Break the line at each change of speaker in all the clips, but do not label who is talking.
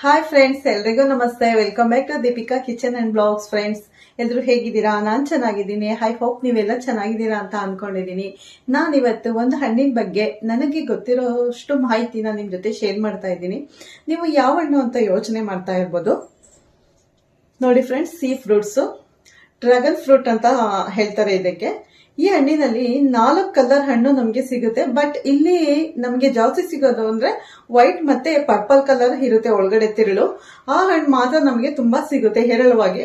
Hi friends ಎಲ್ರಿಗೂ ನಮಸ್ತೆ. Welcome back to Deepika kitchen and blogs friends ಎಲ್ರು ಹೇಗಿದ್ದೀರಾ? ನಾನು ಚೆನ್ನಾಗಿದ್ದೀನಿ. ಐ ಹೋಪ್ ನೀವೆಲ್ಲ ಚೆನ್ನಾಗಿದ್ದೀರಾ ಅಂತ ಅನ್ಕೊಂಡಿದ್ದೀನಿ. ನಾನಿವತ್ತು ಒಂದು ಹಣ್ಣಿನ ಬಗ್ಗೆ ನನಗೆ ಗೊತ್ತಿರೋಷ್ಟು ಮಾಹಿತಿನ ನಿಮ್ಮ ಜೊತೆ ಶೇರ್ ಮಾಡ್ತಾ ಇದ್ದೀನಿ. ನೀವು ಯಾವ ಹಣ್ಣು ಅಂತ ಯೋಚನೆ ಮಾಡ್ತಾ ಇರ್ಬೋದು? ನೋಡಿ friends see fruits dragon fruit ಅಂತ ಹೇಳ್ತಾರೆ ಇದಕ್ಕೆ. ಈ ಹಣ್ಣಿನಲ್ಲಿ ನಾಲ್ಕು ಕಲರ್ ಹಣ್ಣು ನಮಗೆ ಸಿಗುತ್ತೆ. ಬಟ್ ಇಲ್ಲಿ ನಮಗೆ ಜಾಸ್ತಿ ಸಿಗೋದು ಅಂದ್ರೆ ವೈಟ್ ಮತ್ತೆ ಪರ್ಪಲ್ ಕಲರ್ ಇರುತ್ತೆ ಒಳಗಡೆ ತಿರುಳು. ಆ ಹಣ್ಣು ಮಾತ್ರ ನಮಗೆ ತುಂಬಾ ಸಿಗುತ್ತೆ ಹೇರಳವಾಗಿ.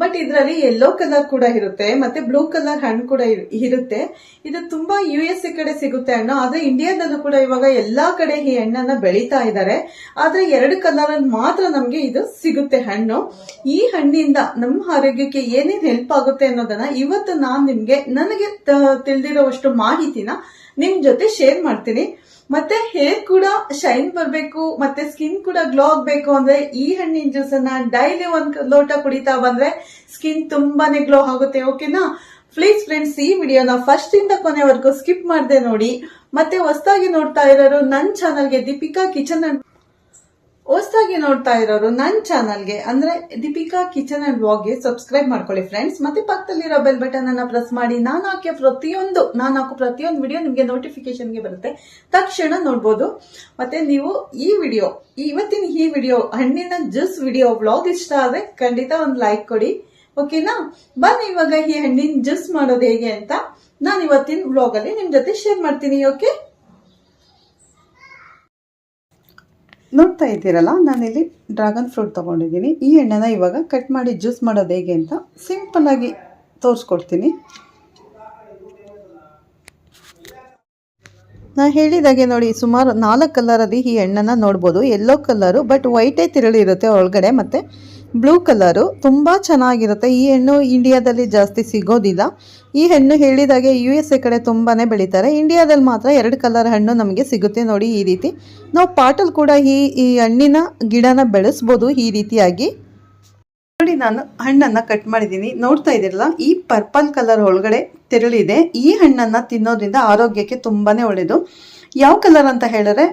ಬಟ್ ಇದರಲ್ಲಿ ಯೆಲ್ಲೋ ಕಲರ್ ಕೂಡ ಇರುತ್ತೆ, ಮತ್ತೆ ಬ್ಲೂ ಕಲರ್ ಹಣ್ಣು ಕೂಡ ಇರ್- ಇರುತ್ತೆ. ಇದು ತುಂಬಾ ಯು ಎಸ್ ಎ ಕಡೆ ಸಿಗುತ್ತೆ ಹಣ್ಣು, ಆದ್ರೆ ಇಂಡಿಯಾದಲ್ಲೂ ಕೂಡ ಇವಾಗ ಎಲ್ಲಾ ಕಡೆ ಈ ಹಣ್ಣನ್ನ ಬೆಳೀತಾ ಇದ್ದಾರೆ ಆದ್ರೆ ಎರಡು ಕಲರ್ ಮಾತ್ರ ನಮ್ಗೆ ಇದು ಸಿಗುತ್ತೆ ಹಣ್ಣು. ಈ ಹಣ್ಣಿಂದ ನಮ್ಮ ಆರೋಗ್ಯಕ್ಕೆ ಏನೇನ್ ಹೆಲ್ಪ್ ಆಗುತ್ತೆ ಅನ್ನೋದನ್ನ ಇವತ್ತು ನಾನ್ ನಿಮ್ಗೆ, ನನಗೆ ತಿಳಿದಿರೋವಷ್ಟು ಮಾಹಿತಿನ ನಿಮ್ ಜೊತೆ ಶೇರ್ ಮಾಡ್ತೀನಿ. ಮತ್ತೆ ಹೇರ್ ಕೂಡ ಶೈನ್ ಬರ್ಬೇಕು, ಮತ್ತೆ ಸ್ಕಿನ್ ಕೂಡ ಗ್ಲೋ ಆಗ್ಬೇಕು ಅಂದ್ರೆ ಈ ಹಣ್ಣಿನ ಜ್ಯೂಸ್ ಅನ್ನ ಡೈಲಿ ಒಂದ್ ಲೋಟ ಕುಡಿತಾ ಬಂದ್ರೆ ಸ್ಕಿನ್ ತುಂಬಾನೇ ಗ್ಲೋ ಆಗುತ್ತೆ ಓಕೆನಾ ಪ್ಲೀಸ್ ಫ್ರೆಂಡ್ಸ್ ಈ ವಿಡಿಯೋನ ಫಸ್ಟ್ ಇಂದ ಕೊನೆವರೆಗೂ ಸ್ಕಿಪ್ ಮಾಡದೆ ನೋಡಿ. ಮತ್ತೆ ಹೊಸದಾಗಿ ನೋಡ್ತಾ ಇರೋರು ನನ್ನ ಚಾನಲ್ಗೆ ದೀಪಿಕಾ ಕಿಚನ್ ಅಂಡ್ ಹೊಸದಾಗಿ ನೋಡ್ತಾ ಇರೋರು ನನ್ನ ಚಾನಲ್ಗೆ, ಅಂದ್ರೆ ದೀಪಿಕಾ ಕಿಚನ್ ಅಂಡ್ಗೆ ಸಬ್ಸ್ಕ್ರೈಬ್ ಮಾಡ್ಕೊಳ್ಳಿ ಫ್ರೆಂಡ್ಸ್ ಮತ್ತೆ ಪಕ್ಕದಲ್ಲಿರೋ ಬೆಲ್ ಬಟನ್ ಅನ್ನ ಪ್ರೆಸ್ ಮಾಡಿ. ನಾನು ಹಾಕಿ ಪ್ರತಿಯೊಂದು, ನಾನು ಹಾಕೋ ಪ್ರತಿಯೊಂದು ವಿಡಿಯೋ ನಿಮಗೆ ನೋಟಿಫಿಕೇಶನ್ಗೆ ಬರುತ್ತೆ. ತಕ್ಷಣ ನೋಡ್ಬೋದು. ಮತ್ತೆ ನೀವು ಈ ವಿಡಿಯೋ ಇವತ್ತಿನ ಈ ವಿಡಿಯೋ ಹಣ್ಣಿನ ಜ್ಯೂಸ್ ವಿಡಿಯೋ ಬ್ಲಾಗ್ ಇಷ್ಟ ಆದ್ರೆ ಖಂಡಿತ ಒಂದು ಲೈಕ್ ಕೊಡಿ. ಓಕೆನಾ ಬನ್ನಿ ಇವಾಗ ಈ ಹಣ್ಣಿನ ಜ್ಯೂಸ್ ಮಾಡೋದು ಹೇಗೆ ಅಂತ ನಾನು ಇವತ್ತಿನ ಬ್ಲಾಗ್ ಅಲ್ಲಿ ನಿಮ್ ಜೊತೆ ಶೇರ್ ಮಾಡ್ತೀನಿ ಓಕೆ ನೋಡ್ತಾ ಇದ್ದೀರಲ್ಲ, ನಾನಿಲ್ಲಿ ಡ್ರ್ಯಾಗನ್ ಫ್ರೂಟ್ ತಗೊಂಡಿದ್ದೀನಿ. ಈ ಎಣ್ಣೆನ ಇವಾಗ ಕಟ್ ಮಾಡಿ ಜ್ಯೂಸ್ ಮಾಡೋದು ಹೇಗೆ ಅಂತ ಸಿಂಪಲ್ಲಾಗಿ ತೋರಿಸ್ಕೊಡ್ತೀನಿ. ನಾನು ಹೇಳಿದಾಗೆ ನೋಡಿ, ಸುಮಾರು ನಾಲ್ಕು ಕಲರಲ್ಲಿ ಈ ಎಣ್ಣೆನ ನೋಡ್ಬೋದು. ಎಲ್ಲೋ ಕಲರು ಬಟ್ ವೈಟೇ ತಿರುಳಿರುತ್ತೆ ಒಳಗಡೆ, ಮತ್ತು ಬ್ಲೂ ಕಲರು, ತುಂಬ ಚೆನ್ನಾಗಿರುತ್ತೆ. ಈ ಹಣ್ಣು ಇಂಡಿಯಾದಲ್ಲಿ ಜಾಸ್ತಿ ಸಿಗೋದಿಲ್ಲ. ಈ ಹಣ್ಣು ಹೇಳಿದಾಗೆ ಯು ಎಸ್ ಎ ಕಡೆ ತುಂಬಾ ಬೆಳೀತಾರೆ. ಇಂಡಿಯಾದಲ್ಲಿ ಮಾತ್ರ ಎರಡು ಕಲರ್ ಹಣ್ಣು ನಮಗೆ ಸಿಗುತ್ತೆ ನೋಡಿ ಈ ರೀತಿ. ನಾವು ಪಾಟಲ್ಲಿ ಕೂಡ ಈ ಈ ಹಣ್ಣಿನ ಗಿಡನ ಬೆಳೆಸ್ಬೋದು ಈ ರೀತಿಯಾಗಿ. ನೋಡಿ ನಾನು ಹಣ್ಣನ್ನು ಕಟ್ ಮಾಡಿದ್ದೀನಿ. ನೋಡ್ತಾ ಇದ್ದೀರಲ್ಲ, ಈ ಪರ್ಪಲ್ ಕಲರ್ ಒಳಗಡೆ ತೆರಳಿದೆ. ಈ ಹಣ್ಣನ್ನು ತಿನ್ನೋದ್ರಿಂದ ಆರೋಗ್ಯಕ್ಕೆ ತುಂಬಾ ಒಳ್ಳೆಯದು ಯಾವ ಕಲರ್ ಅಂತ ಹೇಳಿದ್ರೆ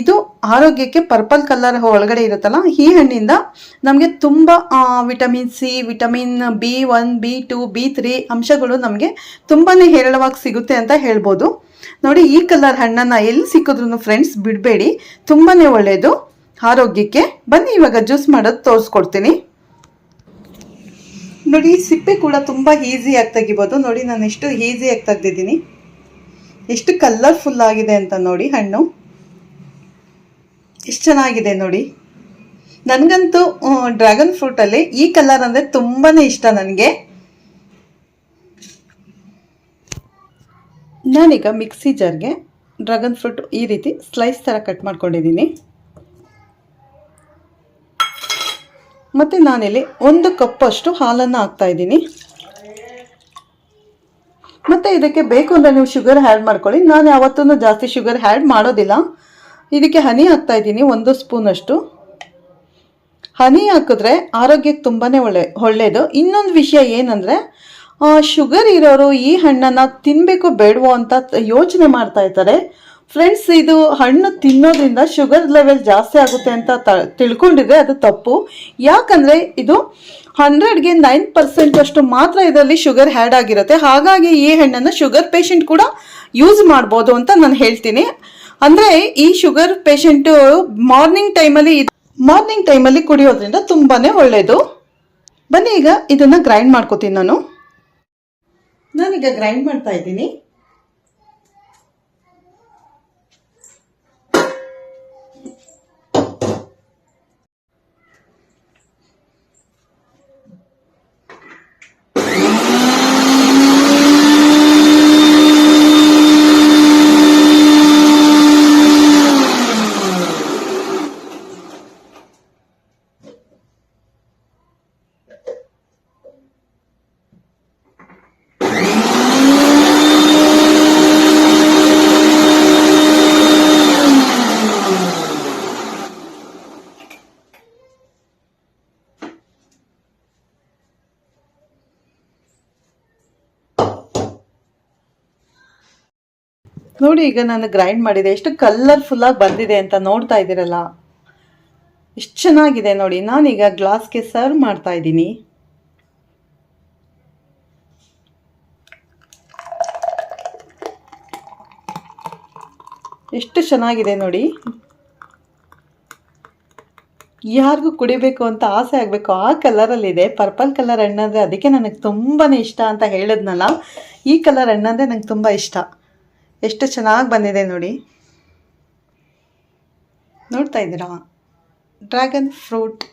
ಇದು ಆರೋಗ್ಯಕ್ಕೆ ಪರ್ಪಲ್ ಕಲರ್ ಒಳಗಡೆ ಇರುತ್ತಲ್ಲ, ಈ ಹಣ್ಣಿಂದ ನಮಗೆ ತುಂಬ vitamin C vitamin B one B two B three ಅಂಶಗಳು ನಮಗೆ ತುಂಬಾ ಹೇರಳವಾಗಿ ಸಿಗುತ್ತೆ ಅಂತ ಹೇಳ್ಬೋದು. ನೋಡಿ, ಈ ಕಲರ್ ಹಣ್ಣನ್ನ ಎಲ್ಲಿ ಸಿಕ್ಕಿದ್ರು ಫ್ರೆಂಡ್ಸ್ ಬಿಡಬೇಡಿ ತುಂಬಾ ಒಳ್ಳೆಯದು ಆರೋಗ್ಯಕ್ಕೆ ಬನ್ನಿ, ಇವಾಗ ಜ್ಯೂಸ್ ಮಾಡೋದು ತೋರಿಸ್ಕೊಡ್ತೀನಿ. ನೋಡಿ ಸಿಪ್ಪೆ ಕೂಡ ತುಂಬ ಈಸಿಯಾಗಿ ತೆಗಿಬೋದು. ನೋಡಿ ನಾನು ಎಷ್ಟು ಈಸಿಯಾಗಿ ತೆಗ್ದಿದ್ದೀನಿ. ಎಷ್ಟು ಕಲರ್ಫುಲ್ ಆಗಿದೆ ಅಂತ ನೋಡಿ ಹಣ್ಣು. ಎಷ್ಟು ಚೆನ್ನಾಗಿದೆ ನೋಡಿ. ನನಗಂತೂ ಡ್ರ್ಯಾಗನ್ ಫ್ರೂಟಲ್ಲಿ ಈ ಕಲರ್ ಅಂದರೆ ತುಂಬಾ ಇಷ್ಟ ನನಗೆ. ನಾನೀಗ ಮಿಕ್ಸಿ ಜಾರ್ಗೆ ಡ್ರ್ಯಾಗನ್ ಫ್ರೂಟ್ ಈ ರೀತಿ ಸ್ಲೈಸ್ ಥರ ಕಟ್ ಮಾಡ್ಕೊಂಡಿದ್ದೀನಿ. ಮತ್ತು ನಾನಿಲ್ಲಿ ಒಂದು ಕಪ್ಪಷ್ಟು ಹಾಲನ್ನು ಹಾಕ್ತಾ ಇದ್ದೀನಿ. ಮತ್ತು ಇದಕ್ಕೆ ಬೇಕು ಅಂದರೆ ನೀವು ಶುಗರ್ ಆ್ಯಡ್ ಮಾಡ್ಕೊಳ್ಳಿ. ನಾನು ಯಾವತ್ತೂ ಜಾಸ್ತಿ ಶುಗರ್ ಆ್ಯಡ್ ಮಾಡೋದಿಲ್ಲ. ಇದಕ್ಕೆ ಹನಿ ಹಾಕ್ತಾ ಇದ್ದೀನಿ, ಒಂದು ಸ್ಪೂನಷ್ಟು ಹನಿ ಹಾಕಿದ್ರೆ ಆರೋಗ್ಯಕ್ಕೆ ತುಂಬಾ ಒಳ್ಳೆ ಒಳ್ಳೆಯದು ಇನ್ನೊಂದು ವಿಷಯ ಏನಂದರೆ ಶುಗರ್ ಇರೋರು ಈ ಹಣ್ಣನ್ನು ತಿನ್ನಬೇಕು ಬೇಡವೋ ಅಂತ ಯೋಚನೆ ಮಾಡ್ತಾ ಇರ್ತಾರೆ ಫ್ರೆಂಡ್ಸ್ ಇದು ಹಣ್ಣು ತಿನ್ನೋದ್ರಿಂದ ಶುಗರ್ ಲೆವೆಲ್ ಜಾಸ್ತಿ ಆಗುತ್ತೆ ಅಂತ ತಿಳ್ಕೊಂಡಿದ್ರೆ ಅದು ತಪ್ಪು. ಯಾಕಂದರೆ ಇದು ಹಂಡ್ರೆಡ್ಗೆ ನೈನ್ ಪರ್ಸೆಂಟ್ ಅಷ್ಟು ಮಾತ್ರ ಇದರಲ್ಲಿ ಶುಗರ್ ಹ್ಯಾಡ್ ಆಗಿರುತ್ತೆ. ಹಾಗಾಗಿ ಈ ಹಣ್ಣನ್ನು ಶುಗರ್ ಪೇಷಂಟ್ ಕೂಡ ಯೂಸ್ ಮಾಡ್ಬೋದು ಅಂತ ನಾನು ಹೇಳ್ತೀನಿ. ಅಂದರೆ ಈ ಶುಗರ್ ಪೇಷಂಟ್ ಮಾರ್ನಿಂಗ್ ಟೈಮಲ್ಲಿ ಮಾರ್ನಿಂಗ್ ಟೈಮಲ್ಲಿ ಕುಡಿಯೋದ್ರಿಂದ ತುಂಬಾನೇ ಒಳ್ಳೆಯದು ಬನ್ನಿ ಈಗ ಇದನ್ನ ಗ್ರೈಂಡ್ ಮಾಡ್ಕೋತೀನಿ ನಾನು. ನಾನೀಗ ಗ್ರೈಂಡ್ ಮಾಡ್ತಾ ಇದ್ದೀನಿ. ನೋಡಿ, ಈಗ ನಾನು ಗ್ರೈಂಡ್ ಮಾಡಿದೆ. ಎಷ್ಟು ಕಲರ್ಫುಲ್ಲಾಗಿ ಬಂದಿದೆ ಅಂತ ನೋಡ್ತಾ ಇದ್ದೀರಲ್ಲ? ಎಷ್ಟು ಚೆನ್ನಾಗಿದೆ ನೋಡಿ. ನಾನೀಗ ಗ್ಲಾಸ್ಗೆ ಸರ್ವ್ ಮಾಡ್ತಾ ಇದ್ದೀನಿ. ಎಷ್ಟು ಚೆನ್ನಾಗಿದೆ ನೋಡಿ. ಯಾರಿಗೂ ಕುಡಿಬೇಕು ಅಂತ ಆಸೆ ಆಗಬೇಕು. ಆ ಕಲರಲ್ಲಿದೆ ಪರ್ಪಲ್ ಕಲರ್ ಹಣ್ಣಂದರೆ ಅದಕ್ಕೆ ನನಗೆ ತುಂಬಾ ಇಷ್ಟ ಅಂತ ಹೇಳಿದ್ನಲ್ಲ. ಈ ಕಲರ್ ಹಣ್ಣಂದರೆ ನಂಗೆ ತುಂಬ ಇಷ್ಟ. ಎಷ್ಟು ಚೆನ್ನಾಗಿ ಬಂದಿದೆ ನೋಡಿ. ನೋಡ್ತಾ ಇದ್ದೀರಾ? ಡ್ರ್ಯಾಗನ್ ಫ್ರೂಟ್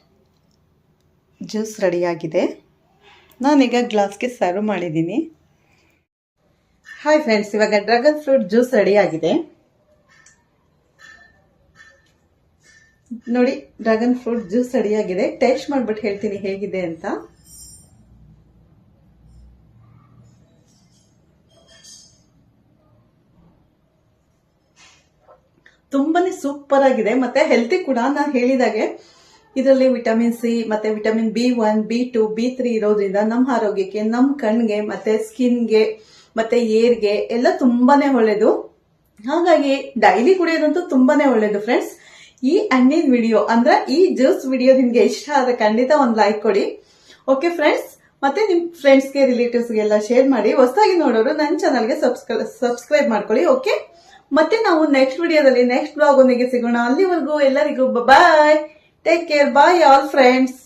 ಜ್ಯೂಸ್ ರೆಡಿಯಾಗಿದೆ. ನಾನೀಗ ಗ್ಲಾಸ್ಗೆ ಸರ್ವ್ ಮಾಡಿದ್ದೀನಿ. ಹಾಯ್ ಫ್ರೆಂಡ್ಸ್, ಇವಾಗ ಡ್ರ್ಯಾಗನ್ ಫ್ರೂಟ್ ಜ್ಯೂಸ್ ರೆಡಿಯಾಗಿದೆ. ನೋಡಿ, ಡ್ರ್ಯಾಗನ್ ಫ್ರೂಟ್ ಜ್ಯೂಸ್ ರೆಡಿಯಾಗಿದೆ. ಟೇಸ್ಟ್ ಮಾಡಿಬಿಟ್ಟು ಹೇಳ್ತೀನಿ ಹೇಗಿದೆ ಅಂತ. ತುಂಬಾನೇ ಸೂಪರ್ ಆಗಿದೆ. ಮತ್ತೆ ಹೆಲ್ತಿ ಕೂಡ ನಾನು ಹೇಳಿದಾಗೆ. ಇದರಲ್ಲಿ ವಿಟಮಿನ್ ಸಿ ಮತ್ತೆ vitamin B one B two B three ಇರೋದ್ರಿಂದ ನಮ್ಮ ಆರೋಗ್ಯಕ್ಕೆ ನಮ್ಮ ಕಣ್ಗೆ, ಮತ್ತೆ ಸ್ಕಿನ್ಗೆ ಮತ್ತೆ ಏರ್ಗೆ ಎಲ್ಲ ತುಂಬಾನೇ ಒಳ್ಳೇದು. ಹಾಗಾಗಿ ಡೈಲಿ ಕುಡಿಯೋದಂತೂ ತುಂಬಾನೇ ಒಳ್ಳೇದು ಫ್ರೆಂಡ್ಸ್ ಈ ಹಣ್ಣಿನ ವಿಡಿಯೋ ಅಂದ್ರೆ ಈ ಜ್ಯೂಸ್ ವಿಡಿಯೋ ನಿಮ್ಗೆ ಇಷ್ಟ ಆದ್ರೆ ಖಂಡಿತ ಒಂದು ಲೈಕ್ ಕೊಡಿ. ಓಕೆ ಫ್ರೆಂಡ್ಸ್ ಮತ್ತೆ ನಿಮ್ ಫ್ರೆಂಡ್ಸ್ಗೆ ರಿಲೇಟಿವ್ಸ್ಗೆಲ್ಲ ಶೇರ್ ಮಾಡಿ. ಹೊಸದಾಗಿ ನೋಡೋರು ನನ್ನ ಚಾನಲ್ಗೆ ಸಬ್ಸ್ಕ್ರೈಬ್ ಮಾಡ್ಕೊಳ್ಳಿ ಓಕೆ ಮತ್ತೆ ನಾವು ನೆಕ್ಸ್ಟ್ ವಿಡಿಯೋದಲ್ಲಿ ನೆಕ್ಸ್ಟ್ ಬ್ಲಾಗ್ ಒಂದಿಗೆ ಸಿಗೋಣ. ಅಲ್ಲಿವರೆಗೂ ಎಲ್ಲರಿಗೂ bye take care bye all friends